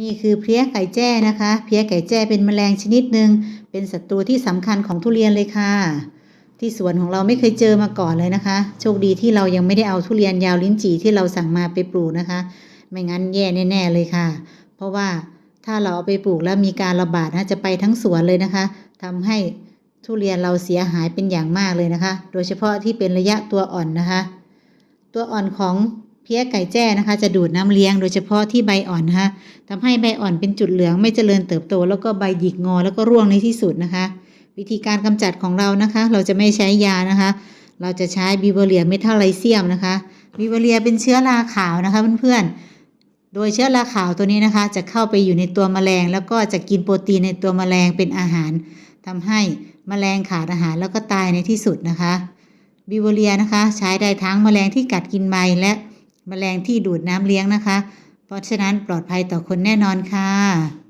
นี่คือเพลี้ยไก่แจ้นะคะ เพลี้ยไก่แจ้เป็นแมลงชนิดหนึ่งเป็นศัตรูที่สำคัญของทุเรียนเลยค่ะ ที่สวนของเราไม่เคยเจอมาก่อนเลยนะคะ โชคดีที่เรายังไม่ได้เอาทุเรียนยาวลิ้นจี่ที่เราสั่งมาไปปลูกนะคะ ไม่งั้นแย่แน่ๆเลยค่ะ เพราะว่าถ้าเราเอาไปปลูกแล้วมีการระบาดนะจะไปทั้งสวนเลยนะคะทำให้ทุเรียนเราเสียหายเป็นอย่างมากเลยนะคะ โดยเฉพาะที่เป็นระยะตัวอ่อนนะคะ ตัวอ่อนของ เพี้ยไก่แจ้นะคะ จะดูดน้ำเลี้ยงโดยเฉพาะที่ใบอ่อนนะคะทำให้ใบอ่อนเป็นจุดเหลืองไม่เจริญเติบโต แล้วก็ใบหยิกงอแล้วก็ร่วงในที่สุดนะคะ วิธีการกำจัดของเรานะคะ เราจะไม่ใช้ยานะคะ เราจะใช้บิวเวเรียเมทัลไลเซียมนะคะบิวเวเรียเป็นเชื้อราขาวนะคะเพื่อนๆ โดยเชื้อราขาวตัวนี้นะคะ จะเข้าไปอยู่ในตัวแมลง แล้วก็จะกินโปรตีนในตัวแมลงเป็นอาหารทำให้แมลงขาดอาหารแล้วก็ตายในที่สุดนะคะบิวเวเรียนะคะ ใช้ได้ทั้งแมลงที่กัดกินใบและ แมลงที่ดูดน้ำเลี้ยงนะคะ เพราะฉะนั้นปลอดภัยต่อคนแน่นอนค่ะ